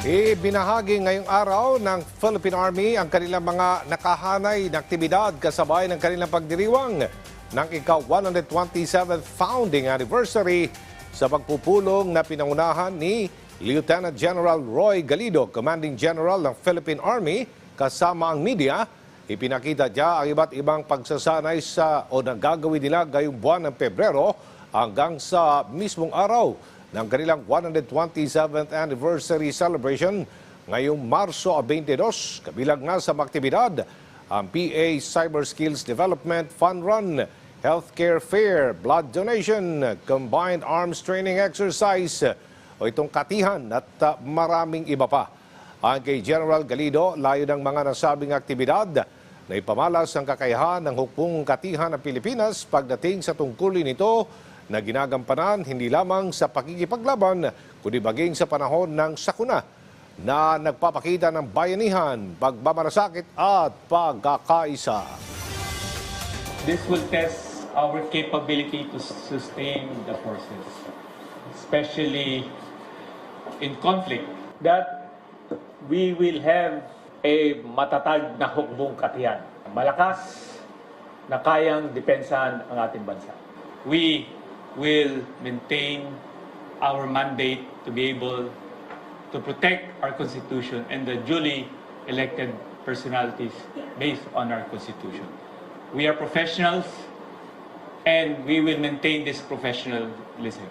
Ibinahagi ngayong araw ng Philippine Army ang kanilang mga nakahanay na aktibidad kasabay ng kanilang pagdiriwang ng ika-127th founding anniversary sa pagpupulong na pinangunahan ni Lieutenant General Roy Galido, Commanding General ng Philippine Army, kasama ang media. Ipinakita niya ang iba't ibang pagsasanay sa o nagagawin nila ngayong buwan ng Pebrero hanggang sa mismong araw ng kanilang 127th anniversary celebration ngayong Marso 22. Kabilang nga sa aktibidad ang PA Cyber Skills Development Fun Run, Healthcare Fair, Blood Donation, Combined Arms Training Exercise, o itong katihan at uh, maraming iba pa. Ang kay General Galido, layo ng mga nasabing aktibidad na ipamalas ang kakayahan ng hukbong katihan ng Pilipinas pagdating sa tungkulin nito na ginagampanan hindi lamang sa pakikipaglaban, kundi maging sa panahon ng sakuna na nagpapakita ng bayanihan, pagmamalasakit at pagkakaisa. This will test our capability to sustain the forces, especially in conflict, that we will have a matatag na hukbong katiyan. Malakas na kayang depensahan ang ating bansa. We will maintain our mandate to be able to protect our Constitution and the duly elected personalities based on our Constitution. We are professionals and we will maintain this professionalism.